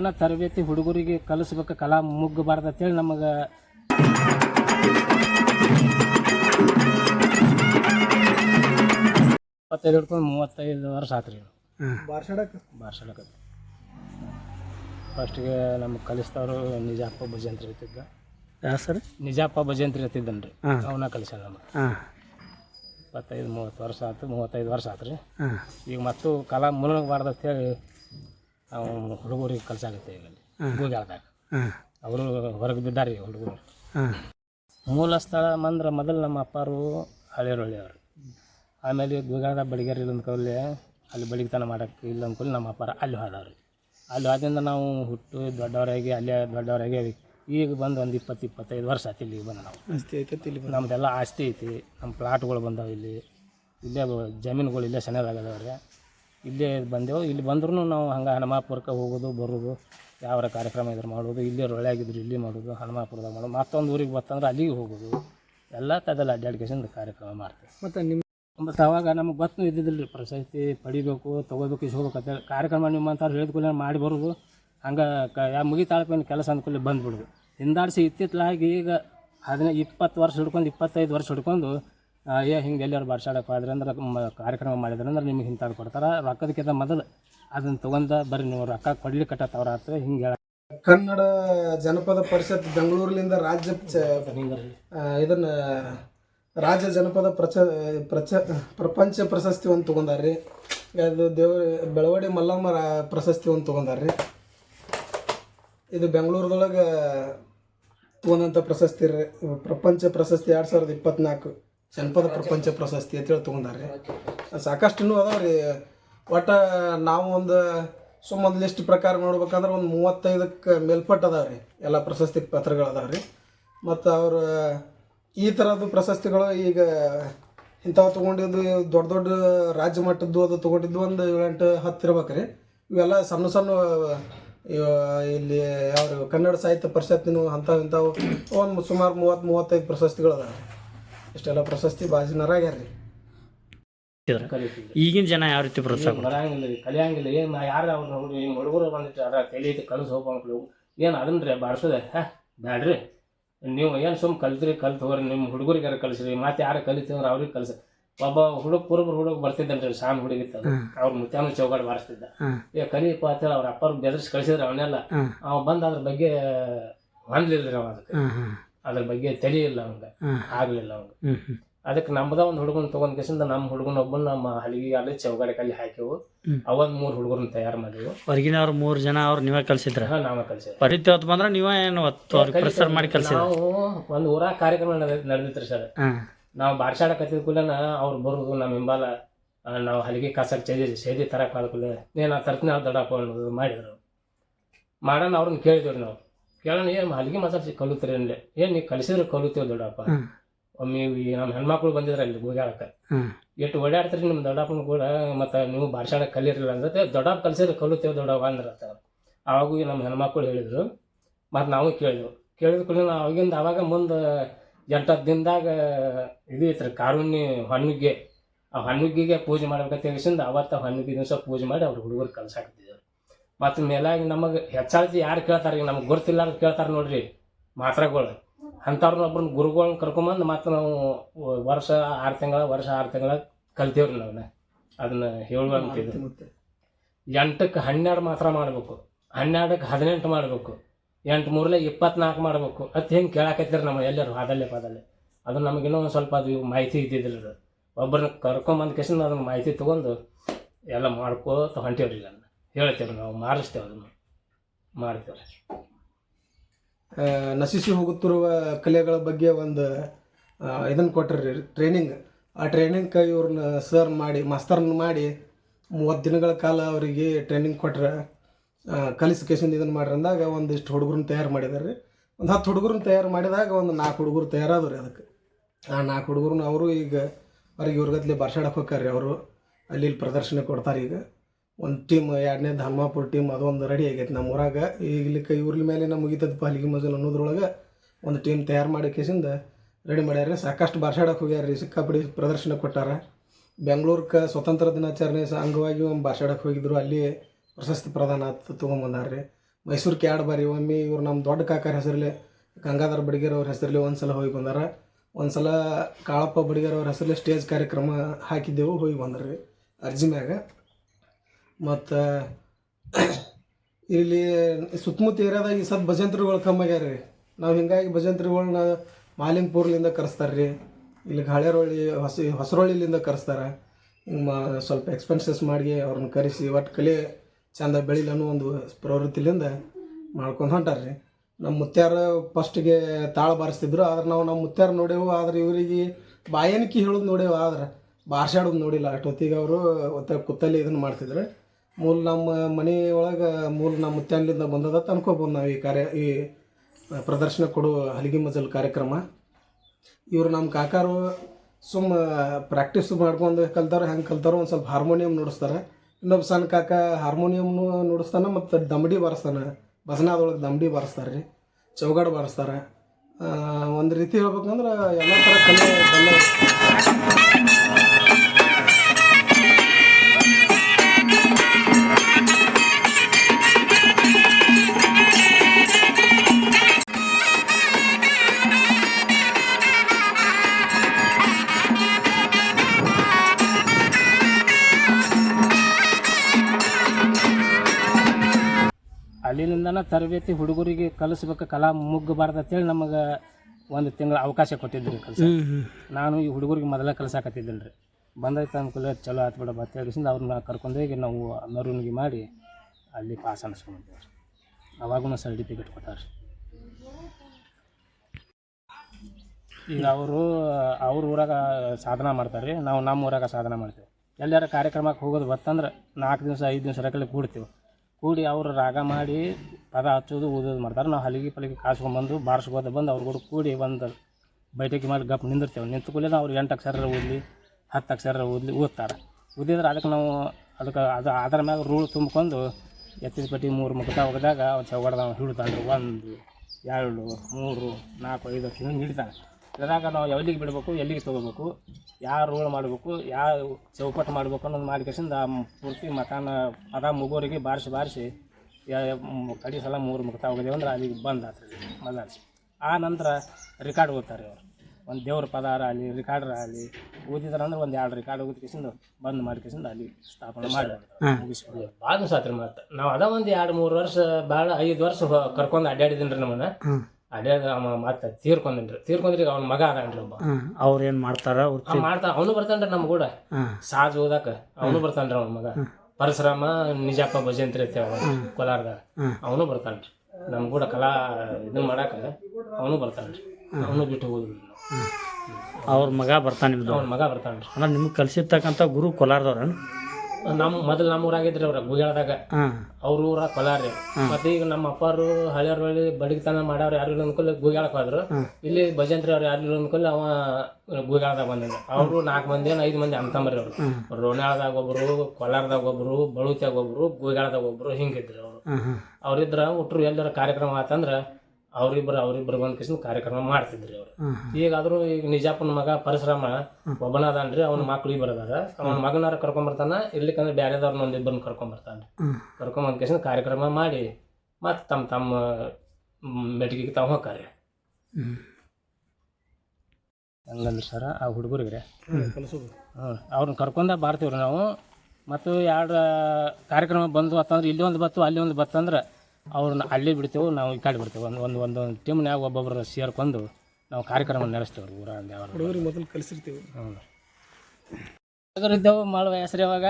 ನನ್ನ ತರಬೇತಿ ಹುಡುಗರಿಗೆ ಕಲಿಸ್ಬೇಕು ಕಲಾ ಮುಗ್ಗಬಾರ್ದು ಅಂತೇಳಿ ನಮಗೆ. ಇಪ್ಪತ್ತೈದು ಹಿಡ್ಕೊಂಡು ಮೂವತ್ತೈದು ವರ್ಷ ಆತ್ರಿ ಬಾರ್ಸಾಡಕ್ಕೆ ಭಾಷಣಕತ್ತೆ ಫಸ್ಟಿಗೆ ನಮ್ಗೆ ಕಲಿಸ್ತವ್ರು ನಿಜಾಪ್ಪ ಭಜಂತ್ರಿ ಇರ್ತಿದ್ದ. ಸರ್? ನಿಜಾಪ್ಪ ಭಜಂತ್ರಿ ಇರ್ತಿದ್ದನ್ರಿ. ಹಾಂ. ಅವನ್ನ ಕಲಿಸ ನಮಗೆ. ಇಪ್ಪತ್ತೈದು ಮೂವತ್ತು ವರ್ಷ ಆಯ್ತು ಮೂವತ್ತೈದು ವರ್ಷ ಆತ್ರಿ. ರೀ ಈಗ ಮತ್ತು ಕಲಾ ಮುಳುಗಬಾರ್ದು ಅಂತೇಳಿ ನಾವು ಹುಡುಗರಿಗೆ ಕೆಲಸ ಈಗ ಇಲ್ಲಿ. ಹಾಂ. ಅವರು ಹೊರಗೆ ಬಿದ್ದಾರೆ ಹುಡುಗರು. ಮೂಲ ಸ್ಥಳ ಅಂದ್ರೆ ಮೊದಲು ನಮ್ಮ ಅಪ್ಪಾರು ಹಳೆಯರು ಅವರು ಆಮೇಲೆ ಗುಗಾದ ಬಡಿಗೇರಿ ಇಲ್ಲ ಅಂದ್ಕೊಳ್ಳಿ ಅಲ್ಲಿ ಬಡಿಗೆತನ ಮಾಡೋಕ್ಕೆ ಇಲ್ಲ ಅಂದ್ಕೊಳ್ಳಿ ನಮ್ಮ ಅಪ್ಪಾರ ಅಲ್ಲಿ ಹೋದವ್ರಿ. ಅಲ್ಲಿ ಆದ್ದರಿಂದ ನಾವು ಹುಟ್ಟು ದೊಡ್ಡವರಾಗಿ ಅಲ್ಲೇ ದೊಡ್ಡವರಾಗಿ ಈಗ ಬಂದು ಒಂದು ಇಪ್ಪತ್ತು ಇಪ್ಪತ್ತೈದು ವರ್ಷ ಆಯ್ತು ಇಲ್ಲಿಗೆ ಬಂದು ನಾವು. ಆಸ್ತಿ ಐತೆ ಇಲ್ಲಿ ನಮ್ಮದೆಲ್ಲ ಆಸ್ತಿ ಐತಿ. ನಮ್ಮ ಪ್ಲಾಟ್ಗಳು ಬಂದಾವೆ ಇಲ್ಲಿ. ಇಲ್ಲೇ ಜಮೀನುಗಳು ಇಲ್ಲೇ ಸಣ್ಣದಾಗದವ್ರೆ. ಇಲ್ಲೇ ಬಂದೆವು. ಇಲ್ಲಿ ಬಂದ್ರೂ ನಾವು ಹಂಗೆ ಹನುಮಾಪುರಕ್ಕೆ ಹೋಗೋದು ಬರೋದು ಯಾವ ಕಾರ್ಯಕ್ರಮ ಇದ್ರೆ ಮಾಡೋದು ಇಲ್ಲೇ ರೊಳ್ಯಾಗಿದ್ರು ಇಲ್ಲಿ ಮಾಡೋದು ಹನುಮಾಪುರದಾಗ ಮಾಡೋದು ಮತ್ತೊಂದು ಊರಿಗೆ ಬರ್ತಂದ್ರೆ ಅಲ್ಲಿಗೆ ಹೋಗೋದು. ಎಲ್ಲ ತದಲ್ಲ ಅಡ್ಡಾಡ್ಕೇಶನ್ ಕಾರ್ಯಕ್ರಮ ಮಾಡ್ತೀವಿ. ಮತ್ತು ನಿಮ್ಮ ಮತ್ತು ಅವಾಗ ನಮಗೆ ಗೊತ್ತು ಇದ್ದಿದ್ದಿಲ್ಲ ರೀ ಪ್ರಶಸ್ತಿ ಪಡಿಬೇಕು ತೊಗೋಬೇಕು ಇಸ್ಕೋಬೇಕು ಅಂತೇಳಿ ಕಾರ್ಯಕ್ರಮ ನಿಮ್ಮಂಥವ್ರು ಹೇಳಿದ ಕೂಡಲೇ ಮಾಡಿ ಬರೋದು. ಹಂಗೆ ಕ ಯಾ ಮುಗಿತಾಳ್ಪೇನು ಕೆಲಸ ಅಂದ್ಕೊಳ್ಳಿ ಬಂದ್ಬಿಡೋದು. ಹಿಂದಾಡಿಸಿ ಇತ್ತಿತ್ತಲಾಗಿ ಈಗ ಹದಿನೈದು ಇಪ್ಪತ್ತು ವರ್ಷ ಹಿಡ್ಕೊಂಡು ಇಪ್ಪತ್ತೈದು ವರ್ಷ ಹಿಡ್ಕೊಂಡು ಏ ಹಿಂಗೆ ಎಲ್ಲಾರು ಬಾರ್ಸಾಡಕ್ಕೆ ಹೋದ್ರೆ ಅಂದ್ರೆ ಮ- ಕಾರ್ಯಕ್ರಮ ಮಾಡಿದ್ರೆ ಅಂದ್ರೆ ನಿಮ್ಗೆ ಇಂಥದ್ದು ಕೊಡ್ತಾರೆ. ರೊಕ್ಕದಕ್ಕಿಂತ ಮೊದಲು ಅದನ್ನು ತೊಗೊಂಡ ಬರ್ರಿ ನೀವು ರೊಕ್ಕ ಕೊಡ್ಲಿಕ್ಕೆ ಅವ್ರ ಆತ ಹಿಂಗೆ ಹೇಳ ಕನ್ನಡ ಜನಪದ ಪರಿಷತ್ ಬೆಂಗಳೂರಿನಿಂದ ರಾಜ್ಯ ಇದನ್ನ ರಾಜ್ಯ ಜನಪದ ಪ್ರಚ ಪ್ರಚ ಪ್ರಪಂಚ ಪ್ರಶಸ್ತಿ ಒಂದು ತೊಗೊಂಡಾರ್ರಿ. ಅದು ದೇವ ಬೆಳವಡಿ ಮಲ್ಲಮ್ಮ ಪ್ರಶಸ್ತಿ ಒಂದು ತೊಗೊಂಡಾರ್ರಿ. ಇದು ಬೆಂಗಳೂರದೊಳಗೆ ತೊಗೊಂಡಂಥ ಪ್ರಶಸ್ತಿ ರೀ. ಪ್ರಪಂಚ ಪ್ರಶಸ್ತಿ ಎರಡು ಸಾವಿರದ ಇಪ್ಪತ್ನಾಲ್ಕು. ಜನಪದ ಪ್ರಪಂಚ ಪ್ರಶಸ್ತಿ ಅಂತೇಳಿ ತೊಗೊಂಡಾರೆ. ಸಾಕಷ್ಟು ಇನ್ನೂ ರೀ ಒಟ್ಟು ನಾವು ಒಂದು ಸುಮ್ಮ ಒಂದು ಲಿಸ್ಟ್ ಪ್ರಕಾರ ನೋಡ್ಬೇಕಂದ್ರೆ ಒಂದು ಮೂವತ್ತೈದಕ್ಕೆ ಮೇಲ್ಪಟ್ಟು ರೀ ಎಲ್ಲ ಪ್ರಶಸ್ತಿ ಪತ್ರಗಳು ರೀ ಮತ್ತು ಅವರು ಈ ಥರದ್ದು ಪ್ರಶಸ್ತಿಗಳು ಈಗ ಇಂಥವು ತೊಗೊಂಡಿದ್ದು ದೊಡ್ಡ ದೊಡ್ಡ ರಾಜ್ಯ ಮಟ್ಟದ್ದು ಅದು ತೊಗೊಂಡಿದ್ದು ಒಂದು ಏಳೆಂಟು ಹತ್ತು ಇರ್ಬೇಕು ರೀ ಇವೆಲ್ಲ ಸಣ್ಣ ಸಣ್ಣ ಇಲ್ಲಿ ಯಾವ ಕನ್ನಡ ಸಾಹಿತ್ಯ ಪರಿಷತ್ತಿನ ಅಂಥವು ಇಂಥವು ಒಂದು ಸುಮಾರು ಮೂವತ್ತು ಮೂವತ್ತೈದು ಪ್ರಶಸ್ತಿಗಳು ಅದಾವೆ ಇಷ್ಟೆಲ್ಲ ಪ್ರಶಸ್ತಿ ಬಾಜಿನರ ಆಗ್ಯಾರ ರೀ ಕಲಿತೀವಿ ಈಗಿನ ಜನ ಯಾವ ರೀತಿ ಪ್ರೋತ್ಸಾಹ ಏನ್ ಬರಂಗಿಲ್ಲ ರೀ ಕಲಿಯಂಗಿಲ್ಲ. ಏನು ಯಾರು ಅವ್ರು ನೋಡಿ ಹಿಂಗೆ ಹುಡುಗರು ಬಂದಿತ್ತು ಅದ ತಲೆ ಐತಿ ಕಲಿಸಿ ಹೋಗ್ಬೇಕು ಏನು ಅದನ್ನ ರೀ ಬಾಡ್ಸೋದೆ? ಹಾ ಬ್ಯಾಡ್ರಿ. ನೀವು ಏನು ಸುಮ್ ಕಲ್ತ್ರಿ ಕಲ್ತು ಹೋಗ್ರಿ. ನಿಮ್ಮ ಹುಡುಗರಿಗಾರ ಕಲಿಸ್ರಿ. ಮತ್ತೆ ಯಾರು ಕಲಿತಂದ್ರೆ ಅವ್ರಿಗೆ ಕಲಿಸ. ಒಬ್ಬ ಹುಡುಗ ಪುರುಬ್ರ ಹುಡುಗ ಬರ್ತಿದ್ದನ್ರಿ ಸಾನ್ ಹುಡುಗಿತ್ತ ಅವ್ರ ಮುತ್ಯಾನು ಚೌಗಾಡ್ ಬಾರಿಸ್ತಿದ್ದ ಈಗ ಏ ಕಲಿಯಪ್ಪ ಅಂತೇಳಿ ಅವ್ರ ಅಪ್ಪರು ಬೆದರ್ಸಿ ಕಳಿಸಿದ್ರೆ ಅವನ್ನೆಲ್ಲ ಅವ್ ಅವ ಬಂದು ಅದ್ರ ಬಗ್ಗೆ ಹೊಂದ್ಲಿಲ್ಲ ರೀ ಅವ ಅದಕ್ಕೆ. ಹಾಂ ಹಾಂ. ಅದ್ರ ಬಗ್ಗೆ ತಿಳಿಯಿಲ್ಲ ಅವಂಗ ಆಗಲಿಲ್ಲ ಅವಂಗ. ಅದಕ್ಕೆ ನಮ್ದ ಒಂದು ಹುಡುಗನ ತಗೊಂಡ್ ಕೇಸಿಂದ ನಮ್ಮ ಹುಡುಗನ ಒಬ್ಬನ ನಮ್ಮ ಹಳಿಗೆ ಅಲ್ಲಿ ಚೌಗಾಡೆ ಕಲ್ಲಿ ಹಾಕಿವು. ಅವಾಗ ಅವನ್ ಮೂರು ಹುಡುಗರನ್ನ ತಯಾರು ಮಾಡಿವು. ಹೊರಗಿನವ್ರು ಮೂರು ಜನ ಅವ್ರು ನೀವೇ ಕಲ್ಸಿದ್ರ? ನಾವೇ ಕಲ್ಸಿ ಪರಿತ್ಯ ಪರಿತಿ ಹೊತ್ತು ಬಂದ್ರೆ ನೀವೇ ಏನು ಪ್ರಸಾರ ಮಾಡಿ ಕಲ್ಸಿ ನಾವು ಒಂದು ಊರಾಗ ಕಾರ್ಯಕ್ರಮ ನಡೆದಿತ್ರಿ ಸರ್. ನಾವು ಬಾರ್ಸಾಡ ಕತ್ತಿದ ಕೂಡನ ಅವ್ರು ಬರೋದು ನಮ್ಮ ಹಿಂಬಾಲ ಆ, ನಾವು ಹಲಿಗೆ ಕಾಸಕ್ಕೆ ಚೇದಿ ಸೇದಿ ತರ ಕಾಲ ಕೂಡಲೇ ನೀನು ತರ್ತೀನಿ ಅವ್ರು ದೊಡ್ಡಪ್ಪ ಅನ್ನೋದು ಮಾಡಿದ್ರು. ಮಾಡೋಣ ಅವ್ರನ್ನ ಕೇಳಿದ್ವಿ ನಾವು. ಕೇಳೋಣ ಏನು ಅಲ್ಲಿಗೆ ಮಾತಾಡ್ಸಿ ಕಲಿತ್ರಿ ಅನ್ಲೆ ಏನು ನೀವು ಕಲಿಸಿದ್ರೆ ಕಲಿತೀವಿ ದೊಡ್ಡಪ್ಪ. ಒಮ್ಮೆ ನಮ್ಮ ಹೆಣ್ಮಕ್ಳು ಬಂದಿದ್ರೆ ಅಲ್ಲಿ ಹೋಗ್ಯಾಡಕ್ಕೆ. ಎಷ್ಟು ಓಡಾಡ್ತೀರಿ ನಿಮ್ಮ ದೊಡ್ಡಪ್ಪನ ಕೂಡ ಮತ್ತು ನೀವು ಬಾರ್ಸಾಡ ಕಲಿರಲಿಲ್ಲ ಅಂದ್ರೆ ದೊಡ್ಡಪ್ಪ ಕಲಿಸಿದ್ರೆ ಕಲಿತೇವೆ ದೊಡ್ಡವ ಅಂದ್ರತ್ತ. ಅವಾಗೂ ನಮ್ಮ ಹೆಣ್ಮಕ್ಳು ಹೇಳಿದರು. ಮತ್ತು ನಾವು ಕೇಳಿದ್ವು. ಕೇಳಿದ ಕೂಡ ನಾವು ಅವಾಗಿಂದ ಅವಾಗ ಮುಂದೆ ಹತ್ತು ದಿನದಾಗ ಇದು ಐತ್ರಿ ಕಾರುಣ್ಣಿ ಹಣ್ಣುಗೆ. ಆ ಹೊನ್ನಿಗೆಗೆ ಪೂಜೆ ಮಾಡ್ಬೇಕಂತ ಹೇಳಿಸಿಂದ ಅವತ್ತು ಹೊನ್ನಿಗೆ ದಿವಸ ಪೂಜೆ ಮಾಡಿ ಅವ್ರ ಹುಡುಗರು ಕಲ್ಸಾಕ್ತಿದ್ರು ಮತ್ತು ಮೇಲಾಗಿ ನಮಗೆ ಹೆಚ್ಚಾಗಿ ಯಾರು ಕೇಳ್ತಾರೆ ಈಗ ನಮ್ಗೆ ಗೊತ್ತಿಲ್ಲ ಅಂತ ಕೇಳ್ತಾರೆ ನೋಡ್ರಿ ಮಾತ್ರಗಳು. ಅಂಥವ್ರನ್ನ ಒಬ್ರನ್ನ ಗುರುಗಳನ್ನ ಕರ್ಕೊಂಬಂದು ಮತ್ತು ನಾವು ವರ್ಷ ಆರು ತಿಂಗಳ ವರ್ಷ ಆರು ತಿಂಗಳ ಕಲ್ತೇವ್ರಿ ನಾವು ಅದನ್ನ ಹೇಳುವಂತಿದ್ರು ಮತ್ತೆ ಎಂಟಕ್ಕೆ ಹನ್ನೆರಡು ಮಾತ್ರ ಮಾಡಬೇಕು. ಹನ್ನೆರಡಕ್ಕೆ ಹದಿನೆಂಟು ಮಾಡಬೇಕು. ಎಂಟು ಮೂರಲೆ ಇಪ್ಪತ್ನಾಲ್ಕು ಮಾಡಬೇಕು. ಅದು ಹೆಂಗೆ ಕೇಳಾಕತ್ತೀರಿ ನಮ್ಮ ಎಲ್ಲರೂ ಅದಲ್ಲೇ ಪದಲ್ಲೇ. ಅದು ನಮಗಿನ್ನೂ ಒಂದು ಸ್ವಲ್ಪ ಅದು ಮಾಹಿತಿ ಇದ್ದಿದ್ದಿಲ್ಲ ಒಬ್ಬರನ್ನ ಕರ್ಕೊಂಬಂದ ಕೇಸಿಂದ ಅದನ್ನ ಮಾಹಿತಿ ತೊಗೊಂಡು ಎಲ್ಲ ಮಾಡ್ಕೋತ ಹೊಂಟೇವ್ರಿ ಅದನ್ನ ಹೇಳ್ತೇವೆ ನಾವು ಮಾರಿಸ್ತೇವೆ ಅದನ್ನು ಮಾಡ್ತೇವೆ ನಶಿಸಿ ಹೋಗುತ್ತಿರುವ ಕಲೆಗಳ ಬಗ್ಗೆ ಒಂದು ಇದನ್ನು ಕೊಟ್ಟಿರ್ರಿ ಟ್ರೈನಿಂಗ್ ಆ ಟ್ರೈನಿಂಗ್ ಇವ್ರನ್ನ ಸರ್ ಮಾಡಿ ಮಾಸ್ತರ್ನ ಮಾಡಿ ಮೂವತ್ತು ದಿನಗಳ ಕಾಲ ಅವರಿಗೆ ಟ್ರೈನಿಂಗ್ ಕೊಟ್ಟರೆ ಕಲಿಸಿ ಕೇಸಿಂದ ಇದನ್ನು ಮಾಡ್ರಿ ಅಂದಾಗ ಒಂದಿಷ್ಟು ಹುಡುಗರನ್ನ ತಯಾರು ಮಾಡಿದಾರೆ ಒಂದು ಹತ್ತು ಹುಡುಗರನ್ನ ತಯಾರು ಮಾಡಿದಾಗ ಒಂದು ನಾಲ್ಕು ಹುಡುಗರು ತಯಾರಾದ್ರಿ ರೀ ಅದಕ್ಕೆ. ಆ ನಾಲ್ಕು ಹುಡುಗರನ್ನ ಅವರು ಈಗ ಅವ್ರಿಗೆ ಇವ್ರಿಗತ್ಲೆ ಬರ್ಸಾಡಕ್ಕೆ ಹೋಗ್ತಾರೆ ರೀ ಅವರು. ಅಲ್ಲಿ ಪ್ರದರ್ಶನ ಕೊಡ್ತಾರೆ ಈಗ. ಒಂದು ಟೀಮ್ ಎರಡನೇ ಹನುಮಾಪುರ ಟೀಮ್ ಅದೊಂದು ರೆಡಿ ಆಗೈತೆ ನಮ್ಮ ಊರಾಗ. ಈಗ್ಲಿಕ್ಕೆ ಇವ್ರ ಮೇಲೆ ನಮ್ಮ ಮುಗಿತದ ಪಾಲಿಗೆ ಮಜಲ್ ಅನ್ನೋದ್ರೊಳಗೆ ಒಂದು ಟೀಮ್ ತಯಾರು ಮಾಡಿ ಕೇಸಿಂದ ರೆಡಿ ಮಾಡ್ಯಾರ ಸಾಕಷ್ಟು ಬಾರ್ಸಾಡಕ್ಕೆ ಹೋಗ್ಯಾರ ರೀ ಸಿಕ್ಕಾಪಡಿ ಪ್ರದರ್ಶನ ಕೊಟ್ಟಾರ. ಬೆಂಗಳೂರಿಗೆ ಸ್ವತಂತ್ರ ದಿನಾಚರಣೆ ಅಂಗವಾಗಿ ಒಂದು ಬಾರ್ಸಾಡಕ್ಕೆ ಹೋಗಿದ್ರು. ಅಲ್ಲಿ ಪ್ರಶಸ್ತಿ ಪ್ರದಾನ ತೊಗೊಂಬಂದಾರ ರೀ ಮೈಸೂರು ಕ್ಯಾಡ್ ಬಾರಿ. ಒಮ್ಮೆ ಇವ್ರು ನಮ್ಮ ದೊಡ್ಡ ಕಾಕರ ಹೆಸರಲ್ಲಿ ಗಂಗಾಧರ ಬಡಿಗೇರ್ ಅವ್ರ ಹೆಸರಲ್ಲಿ ಒಂದು ಸಲ ಹೋಗಿ ಬಂದಾರ. ಒಂದು ಸಲ ಕಾಳಪ್ಪ ಬಡಿಗೇರ್ ಅವ್ರ ಹೆಸರಲ್ಲಿ ಸ್ಟೇಜ್ ಕಾರ್ಯಕ್ರಮ ಹಾಕಿದ್ದೆವು, ಹೋಗಿ ಬಂದ್ರಿ ಅರ್ಜಿ ಮ್ಯಾಗ. ಮತ್ತು ಇಲ್ಲಿ ಸುತ್ತಮುತ್ತ ಏರಿಯಾದಾಗ ಈ ಸದ್ ಭಜಂತ್ರಿಗಳು ಕಮ್ಮಿ ಆಗ್ಯಾರ ರೀ. ನಾವು ಹಿಂಗಾಗಿ ಭಜಂತ್ರಿಗಳನ್ನ ಮಾಲಿಂಗ್ಪುರ್ಲಿಂದ ಕರೆಸ್ತಾರೆ ರೀ. ಇಲ್ಲಿ ಗಾಳ್ಯಾರೊಳ್ಳಿ ಹೊಸ ಹೊಸರೊಳ್ಳಿಲಿಂದ ಕರೆಸ್ತಾರೆ. ಹಿಂಗೆ ಮಾ, ಸ್ವಲ್ಪ ಎಕ್ಸ್ಪೆನ್ಸಸ್ ಮಾಡಿ ಅವ್ರನ್ನ ಕರೆಸಿ ಒಟ್ಟು ಕಲೆ ಚಂದ ಬೆಳಿಲಿ ಅನ್ನೋ ಒಂದು ಪ್ರವೃತ್ತಿಲಿಂದ ಮಾಡ್ಕೊಂಡು ಹೊಂಟಾರ ರೀ. ನಮ್ಮ ಮುತ್ಯಾರ ಫಸ್ಟಿಗೆ ತಾಳ ಬಾರಿಸ್ತಿದ್ರು, ಆದ್ರೆ ನಾವು ನಮ್ಮ ಮುತ್ಯಾರ ನೋಡೇವು, ಆದ್ರೆ ಇವರಿಗೆ ಬಾಯನಿಕೆ ಹೇಳೋದು ನೋಡೇವು, ಆದ್ರೆ ಬಾರ್ಸಾಡೋದು ನೋಡಿಲ್ಲ. ಅಷ್ಟೊತ್ತಿಗೆ ಅವರು ಒತ್ತ ಕುತ್ತಲ್ಲಿ ಇದನ್ನು ಮಾಡ್ತಿದ್ರು. ಮೂಲ ನಮ್ಮ ಮನೆ ಒಳಗೆ ಮೂಲ ನಮ್ಮ ಮುತ್ಯಾನ್ಲಿಂದ ಬಂದದ ಅನ್ಕೋಬೋದು ನಾವು ಈ ಕಾರ್ಯ, ಈ ಪ್ರದರ್ಶನ ಕೊಡುವ ಹಲಿಗೆ ಮಜಲ್ ಕಾರ್ಯಕ್ರಮ. ಇವರು ನಮ್ಮ ಕಾಕಾರು ಸುಮ್ಮ ಪ್ರಾಕ್ಟೀಸ್ ಮಾಡ್ಕೊಂಡು ಕಲ್ತಾರೋ, ಹೆಂಗೆ ಕಲ್ತಾರೋ ಒಂದು ಸ್ವಲ್ಪ ಹಾರ್ಮೋನಿಯಂ ನುಡಿಸ್ತಾರೆ. ಇನ್ನೊಬ್ಬ ಸಣ್ಣ ಕಾಕ ಹಾರ್ಮೋನಿಯಂನು ನುಡಿಸ್ತಾನೆ ಮತ್ತು ದಮಡಿ ಬಾರಿಸ್ತಾನೆ. ಭಜನಾದೊಳಗೆ ದಮಡಿ ಬಾರಿಸ್ತಾರೆ ರೀ ಚೌಗಾಡ್ ಬಾರಿಸ್ತಾರೆ. ಒಂದು ರೀತಿ ಹೇಳ್ಬೇಕಂದ್ರೆ ಎಲ್ಲ ಥರ ಕಲೆ ಅಲ್ಲಿನಿಂದನ ತರಬೇತಿ ಹುಡುಗರಿಗೆ ಕಲಿಸ್ಬೇಕು ಕಲಾ ಮುಗ್ಗಬಾರ್ದು ಅಂತೇಳಿ ನಮಗೆ ಒಂದು ತಿಂಗಳ ಅವಕಾಶ ಕೊಟ್ಟಿದ್ರಿ ಕಲಿಸ. ನಾನು ಈ ಹುಡುಗರಿಗೆ ಮೊದಲೇ ಕಲಿಸಾಕತ್ತಿದ್ದೀನಿ ರೀ ಬಂದೈತೆ ಅನುಕೂಲ ಚಲೋ ಆಯ್ತು ಬಿಡ ಅಂತ ಹೇಳಿಸಿಂದ ಅವ್ರನ್ನ ಕರ್ಕೊಂಡೋಗಿ ನಾವು ಮೆರವಣಿಗೆ ಮಾಡಿ ಅಲ್ಲಿ ಪಾಸ್ ಅನ್ಸ್ಕೊಂಡ್ಬಂದೇವೆ ರೀ ಅವಾಗೂ ಸರ್ಟಿಫಿಕೇಟ್ ಕೊಟ್ಟಾರೆ ಈಗ ಅವರು ಅವ್ರ ಊರಾಗ ಸಾಧನ ಮಾಡ್ತಾರೆ ರೀ ನಾವು ನಮ್ಮ ಊರಾಗ ಸಾಧನ ಮಾಡ್ತೇವೆ. ಎಲ್ಲಾರ ಕಾರ್ಯಕ್ರಮಕ್ಕೆ ಹೋಗೋದು ಬತ್ತಂದ್ರೆ ನಾಲ್ಕು ದಿವಸ ಐದು ದಿವಸ ರಕಲೆ ಕೂಡ್ತೀವಿ. ಕೂಡಿ ಅವರು ರಾಗ ಮಾಡಿ ಪದ ಹಚ್ಚೋದು, ಊದೋದು ಮಾಡ್ತಾರೆ. ನಾವು ಹಲಿಗೆ ಪಲಿಗೆ ಕಾಸ್ಕೊಂಡ್ಬಂದು ಬಾರಿಸ್ಕೋದು ಬಂದು ಅವ್ರ ಕೂಡ ಕೂಡಿ ಒಂದು ಬೈಠಕಿ ಮಾಡಿ ಗಪ್ ನಿಂದಿರ್ತೇವೆ. ನಿಂತು ಕೂಡಲೇ ಅವ್ರು ಎಂಟು ಅಕ್ಷರ ಓದಲಿ, ಹತ್ತು ಅಕ್ಷರ ಓದಲಿ ಓದ್ತಾರೆ. ಓದಿದ್ರೆ ಅದಕ್ಕೆ ನಾವು ಅದಕ್ಕೆ ಅದು ಅದರ ಮ್ಯಾಗ ರೂಳು ತುಂಬ್ಕೊಂಡು ಎತ್ತಿದ ಪಟ್ಟಿ ಮೂರು ಮುಖ ಹೋಗಿದಾಗ ಅವ್ರು ಚೌಗಡ್ದ ಹಿಡಿತಾನೆ ಒಂದು, ಎರಡು, ಮೂರು, ನಾಲ್ಕು, ಐದು ಅಕ್ಷರ ಹಿಡಿತಾನೆ. ಇದ್ರಾಗ ನಾವು ಎಲ್ಲಿಗೆ ಬಿಡಬೇಕು ಎಲ್ಲಿಗೆ ತೊಗೋಬೇಕು ಯಾವ ರೋಲ್ ಮಾಡಬೇಕು ಯಾವ ಚೌಕಟ್ಟು ಮಾಡಬೇಕು ಅನ್ನೋದು ಮಾಡಿಕೆಸಿಂದ ಪೂರ್ತಿ ಮಕಾನ ಅದ ಮುಗೋರಿಗೆ ಬಾರಿಸಿ ಬಾರಿಸಿ ಕಡಿ ಸಲ ಮೂರು ಮುಕ್ತ ಹೋಗಿದ್ದೇವೆ ಅಂದ್ರೆ ಅಲ್ಲಿಗೆ ಬಂದ್ ಮಲ್ಲಾರಿಸಿ ಆ ನಂತರ ರೆಕಾರ್ಡ್ ಓದ್ತಾರೆ ಅವರು ಒಂದು ದೇವ್ರ ಪದಾರ ಆಗಲಿ ರಿಕಾರ್ಡ್ರ ಆಗಲಿ ಓದಿದ್ರೆ ಅಂದ್ರೆ ಒಂದು ಎರಡು ರಿಕಾರ್ಡ್ ಓದ್ಕೇಸಿಂದ ಬಂದ್ ಮಾಡ್ಕೇಸಿಂದ ಅಲ್ಲಿ ಸ್ಥಾಪನೆ ಮಾಡಿ ಮುಗಿಸ್ಬಿಡಿ ಸಾತ್ರ ದಿವಸ ಆತ್ರಿ ಮತ್ತೆ ನಾವು ಅದ ಒಂದು ಎರಡು ಮೂರು ವರ್ಷ ಭಾಳ ಐದು ವರ್ಷ ಕರ್ಕೊಂಡು ಅಡ್ಡಾಡಿದ್ದೀನಿ ರೀ ನಮ್ಮನ್ನ ಅವ ಮತ್ತೆ ತೀರ್ಕೊಂಡ್ರಿ ತೀರ್ಕೊಂಡ್ರಿ ಅವ್ನ ಮಗ ಅದಾನ್ರಿ ಒಬ್ಬ. ಅವ್ರ ಏನು ಮಾಡ್ತಾರ? ಅವ್ರು ಅವ ಮಾಡ್ತಾನ. ಅವನು ಬರ್ತಾನ್ರಿ ನಮ್ಮ ಕೂಡ. ಸಾಜ್ ಓದಾಕ ಅವನು ಬರ್ತಾನ್ರಿ ಅವ್ನ ಮಗ. ಪರಶುರಾಮ ನಿಜಾಪ ಭಜಂತ್ರಿ ಐತೆ ಅವ ಕೋಲಾರದ. ಅವನು ಬರ್ತಾನ್ರಿ. ನಮ್ಮ ಕೂಡ ಕಲಾ ಇದನ್ನ ಮಾಡಾಕ ಅವನು ಬರ್ತಾನ್ರಿ. ಅವನು ಬಿಟ್ಟು ಹೋದ್ರಿ ಅವ್ರ ಮಗ ಬರ್ತಾನೆ ನಿಮ್ದು ಅವನ ಮಗ ಬರ್ತಾನ್ರಿ. ಅಂದ್ರೆ ನಿಮ್ಗೆ ಕಲ್ಸಿರ್ತಕ್ಕಂಥ ಗುರು ಕೋಲಾರದವ್ರೇನು? ನಮ್ಮ ಮೊದಲು ನಮ್ಮ ಊರಾಗಿದ್ರಿ ಅವ್ರ ಗುಜರಾದಾಗ ಅವ್ರ ಊರ ಕೊಲಾರಿ ಮತ್ತೆ ಈಗ ನಮ್ಮ ಅಪ್ಪಾರು ಹಳೆಯವ್ರ ಬಳಿ ಬಡಗಿತನ ಮಾಡ್ಯಾರ ಯಾರು ಇಲ್ಲ ಅನ್ಕೊಲ್ಲ ಗೂಗಾಳಕ್ ಹೋದ್ರು. ಇಲ್ಲಿ ಭಜಂತ್ರಿ ಅವ್ರ ಯಾರು ಅನ್ಕೊಲ್ಲ ಅವ ಗೂಗಾಳದಾಗ ಬಂದಿದ್ದ ಅವರು ನಾಲ್ಕು ಮಂದಿ ಐದು ಮಂದಿ ಅಂತಂಬರಿ ಅವರು. ರೋಣಾಳದಾಗ ಒಬ್ರು ಕೊಲಾರದಾಗ ಒಬ್ರು ಬಳುತ್ಯಾಗ ಒಬ್ರು ಗೂಗಾಳದಾಗ ಒಬ್ರು ಹಿಂಗಿದ್ರು ಅವರು. ಅವ್ರಿದ್ರ ಹುಟ್ರು ಎಲ್ಲರ ಕಾರ್ಯಕ್ರಮ ಆತಂದ್ರ ಅವ್ರಿಬ್ರು ಅವ್ರಿಬ್ರು ಬಂದ ಕಿಸಿನ ಕಾರ್ಯಕ್ರಮ ಮಾಡ್ತಿದ್ರಿ ಅವ್ರು. ಈಗಾದರೂ ಈಗ ನಿಜಾಪನ ಮಗ ಪರಶುರಾಮ ಒಬ್ಬನ ಅದಾನ್ರಿ ಅವ್ನ ಮಕ್ಳು ಇಬ್ಬರು ಅದಾರ. ಅವ್ನ ಮಗನಾರ ಕರ್ಕೊಂಬರ್ತಾನ ಇರ್ಲಿಕ್ಕಂದ್ರೆ ಬ್ಯಾರೆದವ್ರನ್ನ ಒಂದಿಬ್ಬರನ್ನ ಕರ್ಕೊಂಬರ್ತಾನೆ. ಕರ್ಕೊಂಬಂದ ಕೇಸಿನ ಕಾರ್ಯಕ್ರಮ ಮಾಡಿ ಮತ್ತೆ ತಮ್ಮ ತಮ್ಮ ಮೆಟ್ಗಿಗೆ ತಾವು ಹೋಗ್ತಾರೆ ಹಂಗಂದ್ರೆ ಸರ ಆ ಹುಡುಗರಿಗೆ ಹ್ಞೂ ಅವ್ರನ್ನ ಕರ್ಕೊಂಡ ಬಾರ್ತೀವಿ ರೀ ನಾವು. ಮತ್ತು ಎರಡು ಕಾರ್ಯಕ್ರಮ ಬಂದು ಅಂತಂದ್ರೆ ಇಲ್ಲಿ ಒಂದು ಬತ್ತು ಅಲ್ಲಿ ಒಂದು ಬತ್ತಂದ್ರೆ ಅವ್ರನ್ನ ಅಲ್ಲಿ ಬಿಡ್ತೇವೆ ನಾವು ಈ ಕಡೆ ಬಿಡ್ತೇವೆ. ಒಂದು ಒಂದು ಒಂದು ಟೀಮ್ನ್ಯಾಗ ಒಬ್ಬೊಬ್ಬರು ಸೇರ್ಕೊಂಡು ನಾವು ಕಾರ್ಯಕ್ರಮ ನಡೆಸ್ತೇವೆ ರೀ ಊರ ಹುಡುಗರಿಗೆ ಮೊದಲು ಕಲಿಸಿರ್ತೀವಿ. ಹ್ಞೂ ಇದ್ದವು ಮಾಡುವ ಹೆಸರು ಯಾವಾಗ?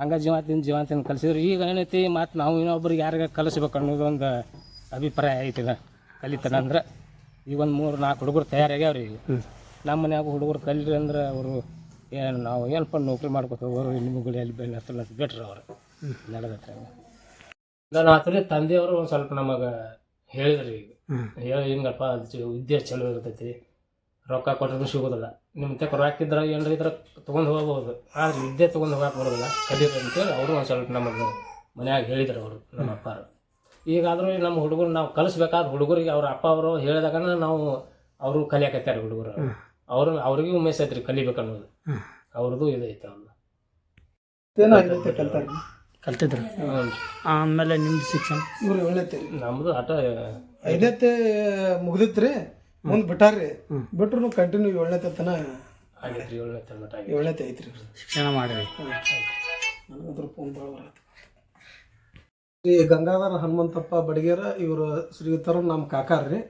ಹಂಗೆ ಜೀವ ತಿಂದು ಜೀವ ತಿಂದು ಕಲಿಸಿದ್ರು. ಈಗ ಏನೈತಿ ಮತ್ತು ನಾವು ಇನ್ನೊಬ್ರಿಗೆ ಯಾರಿಗೆ ಕಲಿಸ್ಬೇಕು ಅನ್ನೋದು ಒಂದು ಅಭಿಪ್ರಾಯ ಐತಿ ಇದು. ಕಲಿತಾನ ಅಂದ್ರೆ ಈಗ ಒಂದು ಮೂರು ನಾಲ್ಕು ಹುಡುಗರು ತಯಾರಾಗ್ಯಾವ ರೀ ನಮ್ಮ ಮನ್ಯಾಗ ಹುಡುಗರು ಕಲೀರಿ ಅಂದ್ರೆ ಅವರು ಏನು ನಾವು ಏನಪ್ಪ ನೌಕರಿ ಮಾಡ್ಕೊತ ಅವರು ನಿಮ್ಗಳು ಎಲ್ಲಿ ಬೆಳೆ ಬಿಟ್ರು ಅವರು. ನಡೆದತ್ತೆ ಈಗ ನಾವು ತಂದೆಯವರು ಒಂದು ಸ್ವಲ್ಪ ನಮಗೆ ಹೇಳಿದ್ರಿ. ಹೇಳಿ ಹಿಂಗಪ್ಪ ಅದು ಚ- ವಿದ್ಯೆ ಚಲೋ ಇರ್ತೈತಿ ರೊಕ್ಕ ಕೊಟ್ಟರು ಸಿಗೋದಿಲ್ಲ. ನಿಮ್ಮ ತಕ್ಕ ರೊಕ್ಕ ಇದ್ರೆ ಏನ್ರ ಇದ್ರೆ ತೊಗೊಂಡು ಹೋಗ್ಬೋದು. ಆದ್ರೆ ವಿದ್ಯೆ ತೊಗೊಂಡು ಹೋಗಕ್ಕೆ ಬರೋದಿಲ್ಲ ಕಲಿಯೋದು ಅಂತೇಳಿ ಅವರು ಒಂದು ಸ್ವಲ್ಪ ನಮಗೆ ಮನ್ಯಾಗ ಹೇಳಿದ್ರು ಅವರು ನಮ್ಮ ಅಪ್ಪಾರು. ಈಗಾದರೂ ನಮ್ಮ ಹುಡುಗರು ನಾವು ಕಲಿಸ್ಬೇಕಾದ್ರೆ ಹುಡುಗರಿಗೆ ಅವ್ರ ಅಪ್ಪ ಅವರು ಹೇಳಿದಾಗ ನಾವು ಅವರು ಕಲಿಯಾಕತ್ತಾರೆ ಹುಡುಗರು ಅವರು. ಅವ್ರಿಗೂ ಉಮೇಶ್ ಐತ್ರಿ ಕಲಿಬೇಕು ಅನ್ನೋದು. ಅವ್ರದ್ದು ಇದೈತೆ ಅವ್ರದ್ದು ಕಲ್ತಿದ್ರು? ಆಮೇಲೆ ನಿಮ್ದು ಶಿಕ್ಷಣ? ಇವ್ರು ನಮ್ದು ಆಟ ಐದನೇತೆ ಮುಗ್ದಿತ್ರಿ ಮುಂದೆ ಬಿಟ್ಟಾರ್ರಿ. ಬಿಟ್ರು ಕಂಟಿನ್ಯೂ ಏಳನೇತೆ ತನ ಆಗೈತ್ರಿ ಏಳನೇ ಏಳನೇತೆ ಐತ್ರಿ ಶಿಕ್ಷಣ ಮಾಡಿರಿ. ನನಗಂತ್ರ ಫೋನ್ ಭಾಳ ಬರತ್ತೆ. ಈ ಗಂಗಾಧರ ಹನುಮಂತಪ್ಪ ಬಡಗೇರ ಇವರು ಶ್ರೀಯುತರು ನಮ್ಮ ಕಾಕಾರ್ರಿ.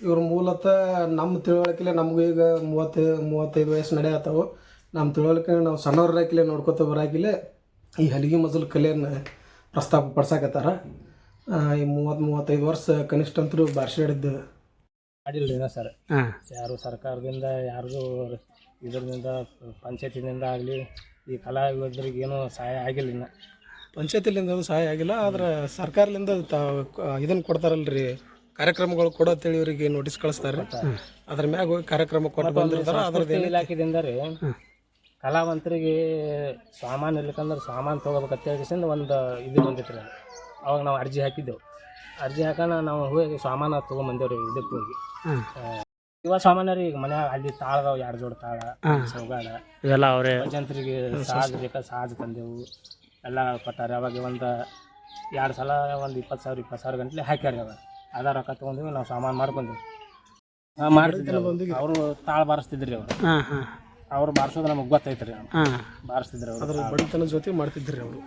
ಇವ್ರ ಮೂಲತಃ ನಮ್ಮ ತಿಳುವಳಿಕೆಲೆ ನಮಗೂ ಈಗ ಮೂವತ್ತೈದು ಮೂವತ್ತೈದು ವಯಸ್ಸು ನಡೆಯತ್ತವು ನಮ್ಮ ತಿಳುವಳಿಕೆ ನಾವು ಸಣ್ಣವ್ರಾಕಿಲೆ ನೋಡ್ಕೊತ ಬರಾಕಿಲೆ ಈ ಹಲಿಗೆ ಮಜಲ್ ಕಲೆಯನ್ನು ಪ್ರಸ್ತಾಪ ಪಡ್ಸಕತ್ತಾರ. ಈ ಮೂವತ್ತು ಮೂವತ್ತೈದು ವರ್ಷ ಕನಿಷ್ಠ ಅಂತರೂ ಬಾರ್ಸಿಡಿದ್ದು ಮಾಡಿಲ್ಲ ಏನೋ ಸರ್. ಹಾಂ. ಯಾರು ಸರ್ಕಾರದಿಂದ ಯಾರಿಗೂ ಇದರಿಂದ ಪಂಚಾಯತಿನಿಂದ ಆಗಲಿ ಈ ಕಲಾವಿದರಿಗೆ ಏನೂ ಸಹಾಯ ಆಗಿಲ್ಲ ಇನ್ನು. ಪಂಚಾಯತಿಲಿಂದ ಅದು ಸಹಾಯ ಆಗಿಲ್ಲ ಆದ್ರೆ ಸರ್ಕಾರದಿಂದ ಇದನ್ನು ಕೊಡ್ತಾರಲ್ರಿ. ಕಾರ್ಯಕ್ರಮಗಳು ಕೊಡತ್ತೇಳಿ ಇವರಿಗೆ ನೋಟಿಸ್ ಕಳಿಸ್ತಾರೆ. ಅದ್ರ ಮ್ಯಾಗ ಹೋಗಿ ಕಾರ್ಯಕ್ರಮ ಕೊಟ್ಟು ಬಂದಿರ್ತಾರೆ ಸಂಸ್ಕೃತಿ ಇಲಾಖೆದಿಂದ ರೀ ಕಲಾವಂತರಿಗೆ ಸಾಮಾನು ಇರ್ಲಿಕ್ಕಂದ್ರೆ ಸಾಮಾನು ತೊಗೋಬೇಕಂತೇಳಿಸಿಂದ ಒಂದು ಇದು ಬಂದಿತ್ತು. ರೀ ಅವಾಗ ನಾವು ಅರ್ಜಿ ಹಾಕಿದ್ದೆವು. ಅರ್ಜಿ ಹಾಕೋಣ ನಾವು ಹೋಗಿ ಸಾಮಾನು ತೊಗೊಂಬಂದೇವು ರೀ ಇದಕ್ಕೆ ಹೋಗಿ. ಇವ ಇವಾಗ ಸಾಮಾನ್ಯ ರೀ ಈಗ ಮನ್ಯಾಗ ಅಲ್ಲಿ ತಾಳದವು ಎರಡು ಜೋಡಿ ತಾಳ. ಸೌಗಾಡ ಇವೆಲ್ಲ ಅವರೇ ಜನರಿಗೆ ಸಾಜ್ ಬೇಕಾ ಸಾಜ್ ತಂದೆವು. ಎಲ್ಲ ಕೊಟ್ಟಾರೆ. ಅವಾಗ ಒಂದು ಎರಡು ಸಲ ಒಂದು ಇಪ್ಪತ್ತು ಸಾವಿರ ಇಪ್ಪತ್ತು ಸಾವಿರ ಗಂಟ್ಲೆ ಹಾಕ್ಯಾರ ಅವಾಗ. ಅದ ರೊಕ್ಕ ತೊಗೊಂಡಿವಿ ನಾವು ಸಾಮಾನು ಮಾಡ್ಕೊಂಡ್ವಿ. ಮಾರ್ತಿದ್ರು ಮಾಡ್ತಿದ್ರು ಅವರು ತಾಳ ಬಾರಿಸ್ತಿದ್ರಿ ಅವರು. ಹಾಂ ಹಾಂ. ಅವ್ರು ಬಾರಿಸೋದು ನಮಗೆ ಗೊತ್ತೈತ್ರಿ. ಹಾಂ. ಬಾರಿಸ್ತಿದ್ರು ಅವರು. ಅದ್ರ ಬಡತನ ಜೊತೆ ಮಾಡ್ತಿದ್ರಿ ಅವರು.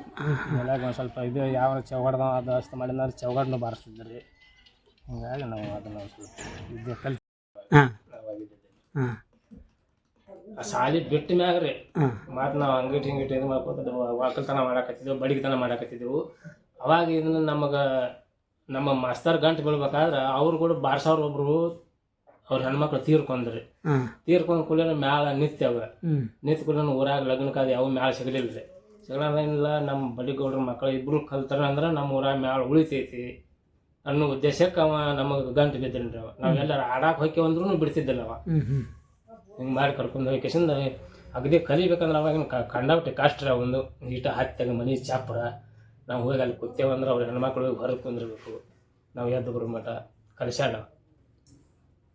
ಮನ್ಯಾಗ ಒಂದು ಸ್ವಲ್ಪ ಇದು ಯಾವ ಚೌಗಾಡ್ದ ಅದು ಅಷ್ಟು ಮಾಡಿದ್ರೆ ಚೌಗಡ್ನು ಬಾರಿಸ್ತಿದ್ರಿ. ಹಿಂಗಾಗಿ ನಾವು ಅದನ್ನ ಒಂದ್ ಸ್ವಲ್ಪ ಇದು ಕಲ್ತು ಹಾಂ. ಹಾಂ. ಆ ಸಾಲಿ ಬಿಟ್ಟ ಮ್ಯಾಗ ರೀ ಹಾಂ. ಮತ್ತು ನಾವು ಅಂಗಡಿ ಹಿಂಗಿಟ್ಟು ಇದು ಮಾಡ್ಕೊತ ವಾಕಲ್ತನ ಮಾಡಾಕತ್ತಿದ್ದೆವು ಬಡಿಗೆತನ ಮಾಡಾಕತ್ತಿದ್ದೆವು ಅವಾಗ ಇದನ್ನ ನಮಗೆ ನಮ್ಮ ಮಾಸ್ತರ್ ಗಂಟು ಬೀಳ್ಬೇಕಾದ್ರೆ ಅವ್ರು ಕೂಡ ಬಾರ್ಸೋರು ಒಬ್ರು ಅವ್ರ ಹೆಣ್ಮಕ್ಳು ತೀರ್ಕೊಂಡ್ರಿ. ತೀರ್ಕೊಂಡ್ ಕೂಡಲೇ ಮ್ಯಾಲ ನಿತ್ಯವ ನಿತ್ ಕೂಡ ಊರಾಗ ಲಗ್ನಕ್ಕಾದ ಯಾವ ಮ್ಯಾಲ ಸಿಗಲಿಲ್ಲ ರೀ ಸಿಗಲಾರ್ದೇನಿಲ್ಲ ನಮ್ಮ ಬಡಿಗೌಡ್ರ ಮಕ್ಕಳು ಇಬ್ರು ಕಲ್ತಾರ ಅಂದ್ರೆ ನಮ್ಮ ಊರಾಗ ಮ್ಯಾಲ ಉಳಿತೈತಿ. ಅನ್ನೋ ಉದ್ದೇಶಕ್ಕೆ ಅವ ನಮಗೆ ಗಂಟು ರೀ ಅವ. ನಾವೆಲ್ಲರೂ ಆಡಾಕ್ ಹೋಗಿ ಅಂದ್ರೂ ಬಿಡ್ತಿದ್ದಿಲ್ಲ ಅವ. ಹಿಂಗೆ ಮಾಡಿ ಕರ್ಕೊಂಡು ಹೋಗಿ ಕೇಸಿಂದ ಅಗದಿ ಕಲಿಬೇಕಂದ್ರೆ ಅವಾಗಿನ ಕಂಡಾಬಿಟ್ಟೆ ಕಷ್ಟ ರೀ ಒಂದು ಈಟ ಹತ್ತಾಗ ಮನೆ ಚಾಪ್ರ. ನಾವು ಹೋಗಿ ಅಲ್ಲಿ ಕೂತೇವೆ ಅಂದ್ರೆ ಅವ್ರ ಹೆಣ್ಮಕ್ಳು ಹೊರಗೆ ಕುಂದಿರ್ಬೇಕು. ನಾವು ಎದ್ದು ಬರೋ ಮಠ ಕಲಿಸ್ಯಾಡ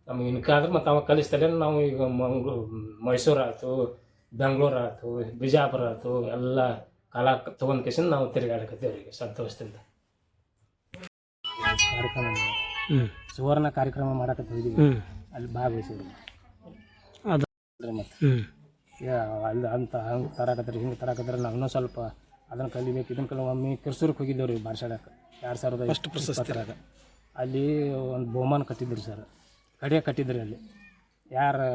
ನಮ್ಗೆ ಇನ್ಕಾದ್ರೆ ಮತ್ತು ಅವಾಗ ಕಲಿಸ್ತಾರೆ ನಾವು ಈಗ ಮಂಗ್ಳೂ ಮೈಸೂರು ಆಯ್ತು ಬೆಂಗ್ಳೂರು ಆಯ್ತು ಬಿಜಾಪುರ ಆಯ್ತು ಎಲ್ಲ ಕಾಲ ತೊಗೊಂಡ್ ಕೇಸಿಂದ ನಾವು ತಿರುಗಾಡಕತ್ತೀವಿ ಅವರಿಗೆ ಸಂತೋಷದಿಂದ. ಕಾರ್ಯಕ್ರಮ. ಸುವರ್ಣ ಕಾರ್ಯಕ್ರಮ ಮಾಡಕತ್ತಿ ಹೋಗಿದ್ವಿ. ಅಲ್ಲಿ ಭಾಗವಹಿಸಿದ್ವಿ ಅದು. ಮತ್ತೆ ಹ್ಞೂ ಯಾ ಅಲ್ಲಿ ಅಂತ ಹಂಗೆ ತರಾಕತ್ರಿ ಹಿಂಗೆ ತರಾಕತ್ರಿ ನಾವು ಇನ್ನೂ ಸ್ವಲ್ಪ ಅದನ್ನು ಕಲಿಬೇಕು ಇದನ್ನು ಕಲ ಒಮ್ಮೆ ಕಿರ್ಸೂರಿಗೆ ಹೋಗಿದ್ದೇವೆ ರೀ ಬಾರ್ಸಾಡಕ್ಕೆ ಎರಡು ಸಾವಿರದ ಫಸ್ಟ್ ಪ್ರಶಸ್ತಿ. ಅಲ್ಲಿ ಒಂದು ಬಹುಮಾನ ಕಟ್ಟಿದ್ರು ಸರ್. ಕಡಿಯ ಕಟ್ಟಿದ್ರು ಅಲ್ಲಿ. ಯಾರು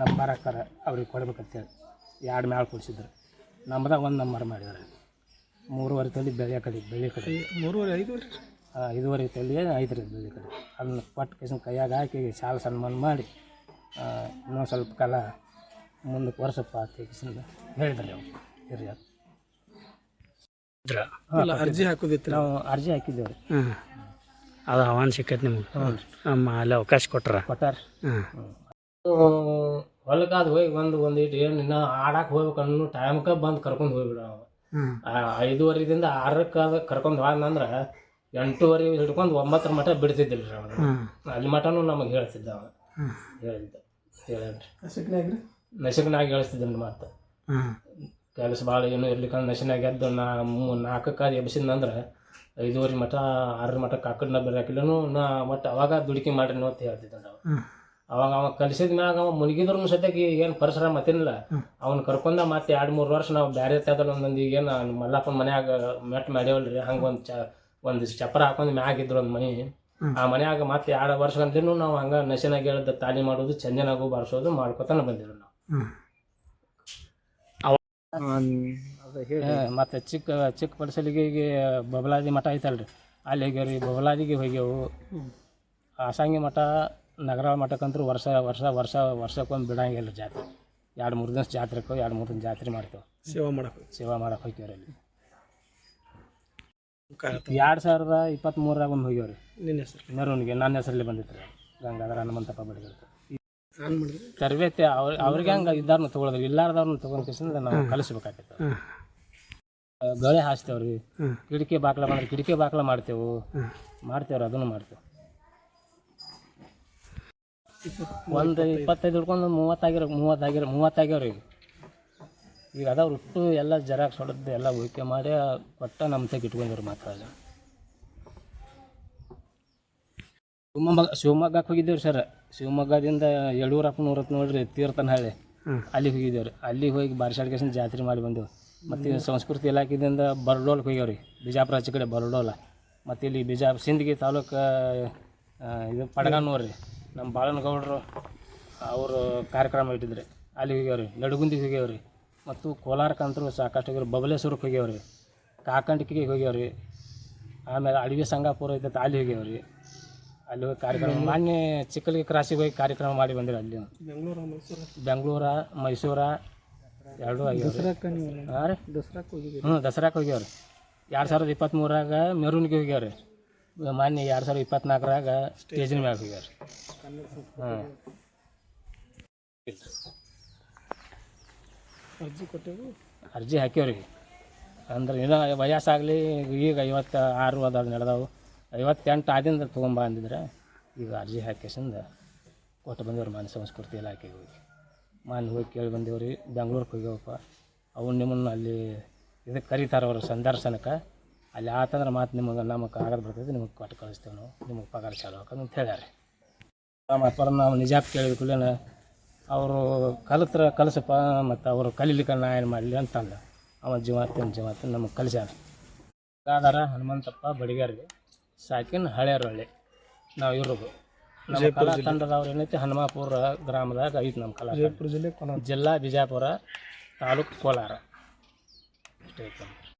ನಮ್ಮ ಬರಕ್ಕಾರ ಅವ್ರಿಗೆ ಕೊಡ್ಬೇಕಂತೇಳಿ ಎರಡು ಮ್ಯಾಳ ಕೊಡಿಸಿದ್ರು. ನಮ್ಮದಾಗ ಒಂದು ನಂಬರ್ ಮಾಡಿದ್ರು ಮೂರುವರೆ ತಲೆ ಬೆಳೆ ಕಡೆ ಬೆಳೆ ಕಡೆ. ಮೂರುವರೆ ಐದು ಐದುವರೆ ತಲೆ ಐದು ರೀ ಬೆಳೆ ಕಡೆ. ಅದನ್ನ ಕೊಟ್ಟು ಕೇಸಿನ ಕೈಯಾಗ ಹಾಕಿ ಸಾಲ ಸನ್ಮಾನ ಮಾಡಿ ಇನ್ನೊಂದು ಸ್ವಲ್ಪ ಕಾಲ ಮುಂದಕ್ಕೆ ವರ್ಷಪ್ಪ ಅಂತ ಹೇಳಿದ್ರೆ ಅವ್ರು ಇಲ್ಲ ಅರ್ಜಿ ಹಾಕೋದಿತ್ತು? ನಾವು ಅರ್ಜಿ ಹಾಕಿದ್ದೇವೆ. ರೀ ಅದು ಆಹ್ವಾನ ಸಿಕ್ಕತ್ ನಿಮ್ಗೆ. ನಮ್ಮ ಅಲ್ಲಿ ಅವಕಾಶ ಕೊಟ್ರ. ಕೊಟ್ಟಾರ. ಹಾಂ. ಹೊಲಕ್ಕೆ ಅದು ಹೋಗಿ ಒಂದು ಇಟ್ಟು ಏನು ಇನ್ನೂ ಆಡಕ್ಕೆ ಹೋಗ್ಬೇಕು ಅನ್ನೋ ಟೈಮ್ಗೆ ಬಂದು ಕರ್ಕೊಂಡು ಹೋಗ್ಬಿಡ ಐದುವರೆದಿಂದ ಆರಕ್ಕೆ ಅದು ಕರ್ಕೊಂಡು ಹೋದ್ನಂದ್ರೆ ಎಂಟೂವರೆ ಹಿಡ್ಕೊಂಡು ಒಂಬತ್ತರ ಮಟ ಬಿಡ್ತಿದ್ದಿಲ್ಲ ರೀ ಅವನು ಅಲ್ಲಿ ಮಟನೂ ನಮಗೆ ಹೇಳ್ತಿದ್ದ ಅವ ಹೇಳಿದ್ದ ಹಸಿಕ್ನಾಗ್ರಿ ನಶಿಕನಾಗ ಮತ್ತೆ. ಮಾತು ಕೆಲಸ ಭಾಳ ಏನು ಇರ್ಲಿಕ್ಕ ನಶನಾಗ ಎದ್ದು ನಾ ಮೂ ನಾಲ್ಕಕ್ಕೆ ಎಬ್ಸಿದ್ನಂದ್ರೆ ಐದುವರೆ ಮಠ ಆರರ ಮಠ ಕಾಕಡ್ನ ಬರಾಕಿಲ್ಲನು ನಾ ಒಟ್ಟು ಅವಾಗ ದುಡುಕಿ ಮಾಡ್ರಿ ಅಂತ ಹೇಳ್ತಿದ್ದ ನಾವು. ಅವಾಗ ಅವ ಕಲಿಸಿದ ಮ್ಯಾಗ ಅವ ಮುನಿಗಿದ್ರು ಸದ್ಯಕ್ಕೆ ಏನು ಪರಿಸರ ಮತ್ತಿಲ್ಲ ಅವ್ನ ಕರ್ಕೊಂಡ ಮತ್ತೆ ಎರಡು ಮೂರು ವರ್ಷ ನಾವು ಬ್ಯಾರೆ ತೆಗಲ್ ಒಂದೊಂದು ಏನು ಮಲ್ಲಪ್ಪನ ಮನ್ಯಾಗ ಮೆಟ್ ಮಾಡೇವಲ್ರಿ ಹಂಗೆ ಒಂದು ಚ ಒಂದು ಚಪ್ಪರ ಹಾಕೊಂಡು ಮ್ಯಾಗ ಇದ್ರು ಒಂದು ಮನೆ. ಆ ಮನ್ಯಾಗ ಮತ್ತೆ ಎರಡು ವರ್ಷ ಅಂದ್ರೂ ನಾವು ಹಂಗೆ ನಶೆನಾಗ ಹೇಳ್ದ ತಾಲಿ ಮಾಡೋದು ಚಂದನಾಗು ಬಾರಿಸೋದು ಮಾಡ್ಕೊತಾನೆ ಬಂದಿದ್ರು ನಾವು. ಮತ್ತೆ ಚಿಕ್ಕ ಚಿಕ್ಕ ಪಡಿಸಲಿಗೆ ಈಗ ಬಬಲಾದಿ ಮಠ ಐತಲ್ರಿ. ಅಲ್ಲಿ ಹೋಗ್ಯಾವ್ರಿ ಬಬಲಾದಿಗೆ ಹೋಗ್ಯಾವು. ಆಸಂಗಿ ಮಠ ನಗರ ಮಠಕ್ಕಂತೂ ವರ್ಷ ವರ್ಷ ವರ್ಷ ವರ್ಷಕ್ಕೊಂದು ಬಿಡಂಗಿಲ್ಲ ಜಾತ್ರೆ. ಎರಡು ಮೂರು ದಿವಸ ಜಾತ್ರೆಗೆ ಎರಡು ಮೂರು ದಿನ ಜಾತ್ರೆ ಮಾಡ್ತೇವೆ. ಸೇವಾ ಮಾಡಕ್ಕೆ ಸೇವಾ ಮಾಡಕ್ಕೆ ಹೋಗ್ಯಾವ್ರಿ ಅಲ್ಲಿ. ಎರಡು ಸಾವಿರದ ಇಪ್ಪತ್ತ್ಮೂರಾಗ ಒಂದು ಹೋಗ್ಯಾವ್ರಿ. ನಿನ್ನ ಹೆಸರು? ಮೆರವಣಿಗೆ ನನ್ನ ಹೆಸರಲ್ಲಿ ಬಂದಿತ್ತು ರೀ ಗಂಗಾಧರ ಹನುಮಂತಪ್ಪ ಬಡಿಗರು ನಾನು ಮಾಡಿದ್ರಿ? ತರಬೇತಿ ಅವ್ರ ಅವ್ರಿಗೆ ಹಂಗೆ ಇದ್ದಾರನ್ನ ತೊಗೊಳೋದು ಇಲ್ಲಾರ್ದವ್ರನ್ನ ತೊಗೊಂಡ್ ಕಿಸಿಂದ ನಾವು ಕಲಿಸ್ಬೇಕಾಗೈತೆ ಹಾಂ. ಗಳೆ ಹಾಸ್ತೇವೆ ರೀ ಹ್ಮ್. ಕಿಟಕಿ ಬಾಕ್ಲ ಮಾಡಿ ಕಿಟಕಿ ಬಾಕ್ಲ ಮಾಡ್ತೇವೆ. ಮಾಡ್ತೇವ್ರಿ ಅದನ್ನು ಮಾಡ್ತೇವೆ. ಒಂದು ಇಪ್ಪತ್ತೈದು ಹಿಡ್ಕೊಂಡು ಮೂವತ್ತಾಗಿರೋ ಮೂವತ್ತಾಗಿರೋ ಮೂವತ್ತಾಗ್ಯಾವ ರೀ ಈಗ. ಅದಾವ್ರು ಇಟ್ಟು ಎಲ್ಲ ಜೆರಾಕ್ಸ್ ಹೊಡೆದು ಎಲ್ಲ ಹೋಯ್ಕೆ ಮಾಡಿ ಕೊಟ್ಟ ನಮ್ಮ ತೆಗೆ ಇಟ್ಕೊಂಡಿರು ಮಾತ್ರ ಶಿವಮೊಗ್ಗ ಶಿವಮೊಗ್ಗಕ್ಕೆ ಹೋಗಿದ್ದೇವ್ರಿ ಸರ್. ಶಿವಮೊಗ್ಗದಿಂದ ಯಡೂರಪ್ಪ ನೂರತ್ತು ನೋಡ್ರಿ ತೀರ್ಥನಹಳ್ಳಿ. ಅಲ್ಲಿಗೆ ಹೋಗಿದ್ದೇವ್ರಿ. ಅಲ್ಲಿಗೆ ಹೋಗಿ ಬಾರಿಸಾಡ್ಕೇಶನ್ ಜಾತ್ರೆ ಮಾಡಿ ಬಂದೆವು. ಮತ್ತು ಸಂಸ್ಕೃತಿ ಇಲಾಖೆಯಿಂದ ಬರಡೋಲ್ಗೆ ಹೋಗ್ಯಾವ್ರಿ. ಬಿಜಾಪುರ ಆಚೆ ಕಡೆ ಬರಡೋಲ. ಮತ್ತು ಇಲ್ಲಿ ಬಿಜಾ ಸಿಂದಗಿ ತಾಲೂಕು ಇದು ಪಡಗನ್ನೂರು ರೀ. ನಮ್ಮ ಬಾಳನಗೌಡರು ಅವರು ಕಾರ್ಯಕ್ರಮ ಇಟ್ಟಿದ್ರಿ. ಅಲ್ಲಿ ಹೋಗ್ಯಾವ್ರಿ. ನಡುಗುಂದಿಗೆ ಹೋಗ್ಯಾವ್ರಿ. ಮತ್ತು ಕೋಲಾರಕ್ಕಂತರೂ ಸಾಕಷ್ಟು ಹೋಗ್ಯಾರ ಬಬಲೇಶ್ವರಕ್ಕೆ ಹೋಗ್ಯಾವ್ರಿ. ಕಾಕಂಡಿಕೆಗೆ ಹೋಗ್ಯಾವ್ರಿ. ಆಮೇಲೆ ಅಡವಿ ಸಂಗಾಪುರ ಇದ್ದ ಅಲ್ಲಿ ಹೋಗ್ಯಾವ್ರಿ. ಅಲ್ಲಿ ಹೋಗಿ ಕಾರ್ಯಕ್ರಮ ಮಾನ್ಯ ಚಿಕ್ಕಲಿಗೆ ಕ್ರಾಸಿಗೆ ಹೋಗಿ ಕಾರ್ಯಕ್ರಮ ಮಾಡಿ ಬಂದಿರಿ ಅಲ್ಲಿ. ಬೆಂಗಳೂರು ಮೈಸೂರು. ಬೆಂಗಳೂರ ಮೈಸೂರ ಎರಡೂ ಆಗ್ಯಾವ ಹಾಂ ರೀ. ದಸರಾಕ್ಕೆ ಹ್ಞೂ ದಸರಾಕ್ಕೆ ಹೋಗ್ಯಾವ್ರಿ. ಎರಡು ಸಾವಿರದ ಇಪ್ಪತ್ತ್ಮೂರಾಗ ಮೆರೂನ್ಗೆ ಹೋಗ್ಯಾವ್ರಿ. ಮಾನ್ಯ ಎರಡು ಸಾವಿರದ ಇಪ್ಪತ್ನಾಲ್ಕರಾಗ ಸ್ಟೇಜಿನ ಮ್ಯಾಗ ಹೋಗ್ಯಾವ್ರಿ. ಹಾಂ ಅರ್ಜಿ ಕೊಟ್ಟೆವು ಅರ್ಜಿ ಹಾಕ್ಯವ್ರಿ. ಅಂದ್ರೆ ಇನ್ನೂ ವಯಸ್ಸಾಗಲಿ ಈಗ ಐವತ್ತು ಆರು ಅದಾವ ನಡೆದವು. ಐವತ್ತೆಂಟು ಆದಿಂದ ತೊಗೊಂಬ ಅಂದಿದ್ರೆ ಈಗ ಅರ್ಜಿ ಹಾಕಿಸಿಂದ ಕೊಟ್ಟು ಬಂದವ್ರು ಮಾನ್ಯ ಸಂಸ್ಕೃತಿ ಇಲಾಖೆಗೆ ಹೋಗಿ. ಮಾನ್ಯ ಹೋಗಿ ಕೇಳಿ ಬಂದೇವ್ರಿ ಬೆಂಗ್ಳೂರಿಗೆ ಹೋಗ್ಯವಪ್ಪ. ಅವು ನಿಮ್ಮನ್ನು ಅಲ್ಲಿ ಇದಕ್ಕೆ ಕರೀತಾರೆ ಅವರು ಸಂದರ್ಶನಕ್ಕೆ. ಅಲ್ಲಿ ಆತಂದ್ರೆ ಮಾತು ನಿಮಗೆ ನಮಗೆ ಕಾಗದ ಬರ್ತೈತಿ, ನಿಮಗೆ ಕೊಟ್ಟು ಕಳಿಸ್ತೇವೆ ನಾವು, ನಿಮಗೆ ಪಗಾರ ಚಾಲು ಅಂತ ಹೇಳ್ಯಾರ ಮತ್ತು ನಾವು ನಿಜಾಪ್ ಕೇಳಿದ ಕೂಡಲೇ ಅವರು ಕಲಿತ್ರ ಕಲಿಸಪ್ಪ, ಮತ್ತು ಅವರು ಕಲೀಲಿಕ್ಕೆ ನಾ ಏನು ಮಾಡಲಿ ಅಂತಂದ. ಅವ ಜೀವಾತಿನ ಜೀವಾತಿನ ನಮಗೆ ಕಲಿಸ್ಯಾರ ಗಾದಾರ ಹನುಮಂತಪ್ಪ ಬಡಿಗಾರಿ ಸಾಕಿನ ಹಳೆಯರೊಳ್ಳಿ ನಾವು ಇರೋದು ನಮ್ಮ ಕಲಾ ತಂಡದವ್ರು ಏನೈತಿ ಹನುಮಾಪುರ ಗ್ರಾಮದಾಗ ಐತಿ ನಮ್ಮ ಕಲಾ. ಜಿಲ್ಲೆ ಜಿಲ್ಲಾ ಬಿಜಾಪುರ ತಾಲೂಕು ಕೋಲಾರ ಐತೆ.